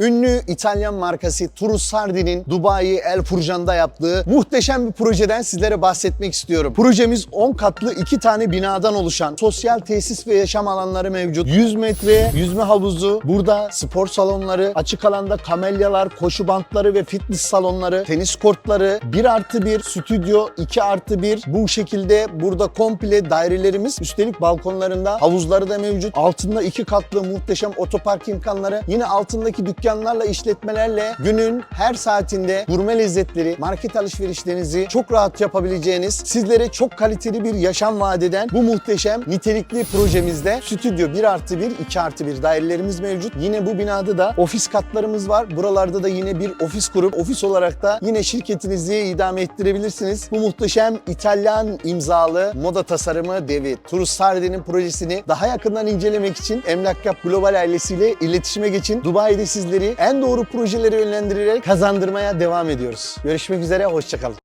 Ünlü İtalyan markası Turus Sardi'nin Dubai El Furcan'da yaptığı muhteşem bir projeden sizlere bahsetmek istiyorum. Projemiz 10 katlı 2 tane binadan oluşan sosyal tesis ve yaşam alanları mevcut. 100 metre yüzme havuzu, burada spor salonları, açık alanda kamelyalar, koşu bantları ve fitness salonları, tenis kortları, 1 artı 1 stüdyo, 2 artı 1 bu şekilde burada komple dairelerimiz üstelik balkonlarında havuzları da mevcut. Altında 2 katlı muhteşem otopark imkanları. Yine altındaki dükkanlarla, işletmelerle günün her saatinde gurme lezzetleri, market alışverişlerinizi çok rahat yapabileceğiniz, sizlere çok kaliteli bir yaşam vaat eden bu muhteşem nitelikli projemizde stüdyo 1 artı 1, 2 artı 1 dairelerimiz mevcut. Yine bu binada da ofis katlarımız var. Buralarda da yine bir ofis kurup ofis olarak da yine şirketinizi idame ettirebilirsiniz. Bu muhteşem İtalyan imzalı moda tasarımı devi Turus Sardi'nin projesini daha yakından incelemek için Emlak Global ailesiyle iletişime geçin. Dubai'de sizleri en doğru projelere yönlendirerek kazandırmaya devam ediyoruz. Görüşmek üzere, hoşçakalın.